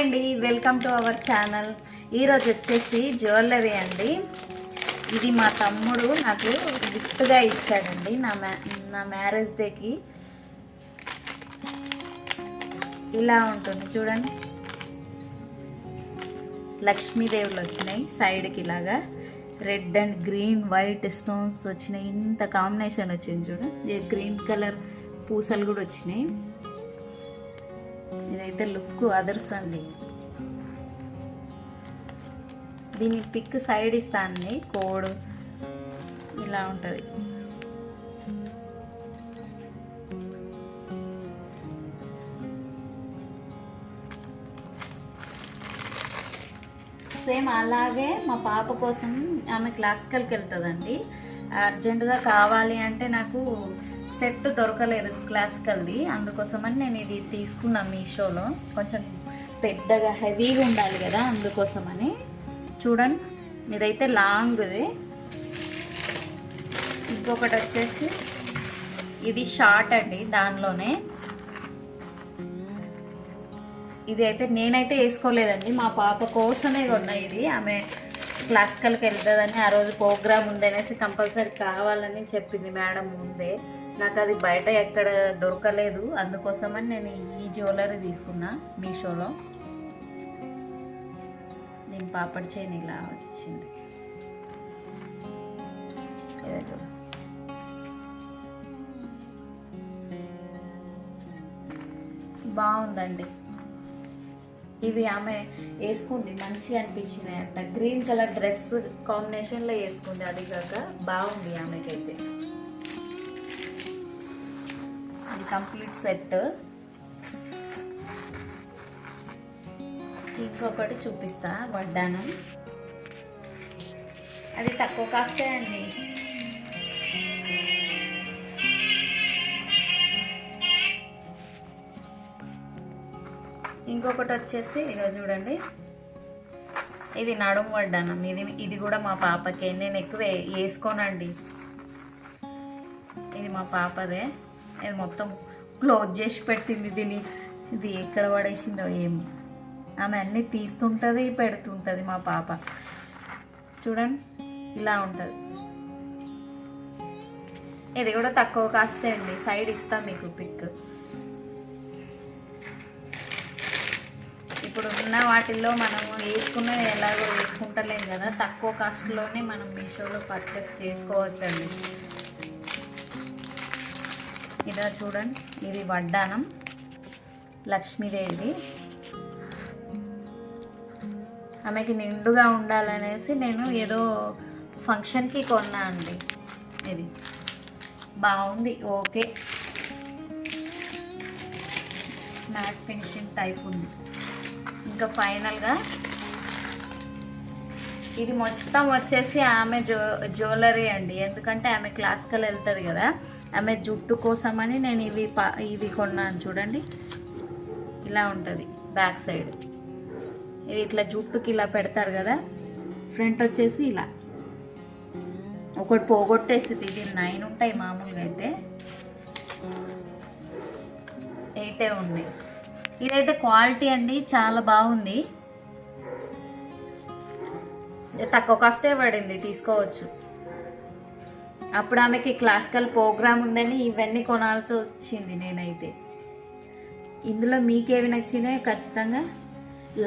అండి welcome to our channel ఈరోజు వచ్చేసి జ్యువెలరీ అండి. ఇది మా తమ్ముడు నాకు గిఫ్ట్గా ఇచ్చాడండి నా మ్యా నా మ్యారేజ్ డేకి ఇలా ఉంటుంది చూడండి. లక్ష్మీదేవులు వచ్చినాయి సైడ్కి ఇలాగా. Red and green white stones వచ్చినాయి ఇంత కాంబినేషన్ వచ్చింది చూడండి గ్రీన్ కలర్ పూసలు కూడా వచ్చినాయి. ఇదైతే లుక్ అదర్స్ అండి. దీని పిక్ సైడ్ ఇస్తానండి కోడ్ ఇలా ఉంటుంది. సేమ్ అలాగే మా పాప కోసం ఆమె క్లాసికల్కి వెళ్తుందండి. అర్జెంటుగా కావాలి అంటే నాకు సెట్ దొరకలేదు క్లాసికల్ది. అందుకోసమని నేను ఇది తీసుకున్నాను మీషోలో. కొంచెం పెద్దగా హెవీగా ఉండాలి కదా అందుకోసమని. చూడండి ఇదైతే లాంగ్ది. ఇంకొకటి వచ్చేసి ఇది షార్ట్ అండి దానిలోనే. ఇది అయితే నేనైతే వేసుకోలేదండి మా పాప కోసమే కొన్నా ఇది. ఆమె క్లాసికల్కి వెళ్తుందని ఆ రోజు ప్రోగ్రామ్ ఉంది అనేసి కంపల్సరీ కావాలని చెప్పింది మేడం ముందే. నాకు అది బయట ఎక్కడ దొరకలేదు. అందుకోసమని నేను ఈ జ్యువెలరీ తీసుకున్నా మీషోలో. నేను పాపడి చేయని ఇలా వచ్చింది. బాగుందండి. ఇవి ఆమె వేసుకుంది మంచిగా అనిపించినాయి అంట. గ్రీన్ కలర్ డ్రెస్ కాంబినేషన్లో వేసుకుంది అది కాక బాగుంది ఆమెకైతే. Complete set. ఇంకొకటి చూపిస్తా వడ్డానం అది తక్కువ కాస్టే అండి. ఇంకొకటి వచ్చేసి ఇక చూడండి. ఇది నడుము వడ్డానం ఇది ఇది కూడా మా పాపకే. నేను ఎక్కువ వేసుకోనండి. ఇది మా పాపదే. ఇది మొత్తం క్లోజ్ చేసి పెట్టింది దీన్ని. ఇది ఎక్కడ పడేసిందో ఏమో. ఆమె అన్నీ తీస్తుంటుంది పెడుతుంటుంది మా పాప. చూడండి ఇలా ఉంటుంది. ఇది కూడా తక్కువ కాస్టే అండి. సైడ్ ఇస్తాం మీకు పిక్ ఇప్పుడు ఉన్న వాటిల్లో మనం వేసుకున్నది ఎలాగో వేసుకుంటలేం కదా. తక్కువ కాస్ట్లోనే మనం మీషోలో పర్చేస్ చేసుకోవచ్చండి. ఇలా చూడండి ఇది వడ్డానం లక్ష్మీదేవి. ఆమెకి నిండుగా ఉండాలనేసి నేను ఏదో ఫంక్షన్కి కొన్నా అండి ఇది. బాగుంది ఓకే. మ్యాట్ ఫినిషింగ్ టైప్ ఉంది. ఇంకా ఫైనల్గా ఇది మొత్తం వచ్చేసి ఆమె జ్యువెలరీ అండి. ఎందుకంటే ఆమె క్లాసికల్ వెళ్తుంది కదా. ఆమె జుట్టు కోసమని నేను ఇవి ఇవి కొన్నాను చూడండి. ఇలా ఉంటుంది బ్యాక్ సైడ్. ఇది ఇట్లా జుట్టుకి ఇలా పెడతారు కదా ఫ్రంట్ వచ్చేసి ఇలా. ఒకటి పోగొట్టేసి ఇది నైన్ ఉంటాయి మామూలుగా అయితే. ఎయిటే ఉన్నాయి. ఇదైతే క్వాలిటీ అండి చాలా బాగుంది. తక్కువ కాస్టే పడింది తీసుకోవచ్చు. అప్పుడు ఆమెకి క్లాసికల్ ప్రోగ్రామ్ ఉందని ఇవన్నీ కొనాల్సి వచ్చింది నేనైతే. ఇందులో మీకేవి నచ్చినాయో ఖచ్చితంగా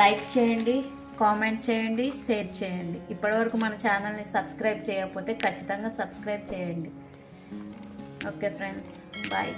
లైక్ చేయండి కామెంట్ చేయండి షేర్ చేయండి. ఇప్పటివరకు మన ఛానల్ని సబ్స్క్రైబ్ చేయకపోతే ఖచ్చితంగా సబ్స్క్రైబ్ చేయండి. Okay friends bye.